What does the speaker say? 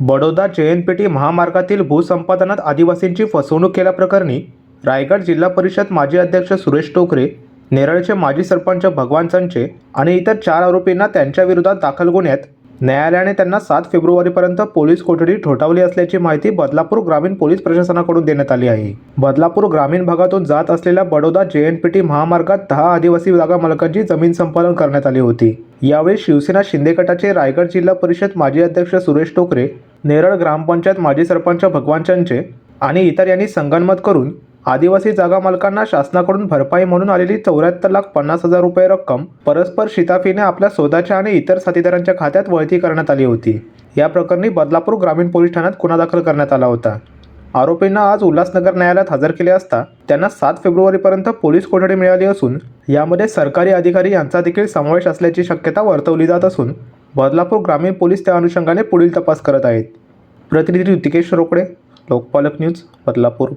बडोदा जयनपेटी महामार्गातील भूसंपादनात आदिवासींची फसवणूक केल्याप्रकरणी रायगड जिल्हा परिषद माजी अध्यक्ष सुरेश टोकरे नेरळचे माजी सरपंच भगवान संचे आणि इतर चार आरोपींना त्यांच्या विरोधात दाखल गुन्ह्यात न्यायालयाने त्यांना सात फेब्रुवारीपर्यंत पोलीस कोठडी ठोठावली असल्याची माहिती बदलापूर ग्रामीण पोलीस प्रशासनाकडून देण्यात आली आहे. बदलापूर ग्रामीण भागातून जात असलेल्या बडोदा जेएनपीटी महामार्गात दहा आदिवासी जागा मालकांची जमीन संपादन करण्यात आली होती. यावेळी शिवसेना शिंदे गटाचे रायगड जिल्हा परिषद माजी अध्यक्ष सुरेश टोकरे नेरळ ग्रामपंचायत माजी सरपंच भगवानचंचे आणि इतर यांनी संगनमत करून आदिवासी जागा मालकांना शासनाकडून भरपाई म्हणून आलेली चौऱ्याहत्तर लाख पन्नास हजार रुपये रक्कम परस्पर शिताफीने आपल्या स्वतःच्या आणि इतर साथीदारांच्या खात्यात वळती करण्यात आली होती. या प्रकरणी बदलापूर ग्रामीण पोलीस ठाण्यात गुन्हा दाखल करण्यात आला होता. आरोपींना आज उल्हासनगर न्यायालयात हजर केले असता त्यांना सात फेब्रुवारीपर्यंत पोलीस कोठडी मिळाली असून यामध्ये सरकारी अधिकारी यांचा देखील समावेश असल्याची शक्यता वर्तवली जात असून बदलापूर ग्रामीण पोलीस त्या अनुषंगाने पुढील तपास करत आहेत. प्रतिनिधी ऋतिकेश रोकडे लोकपालक न्यूज बदलापूर.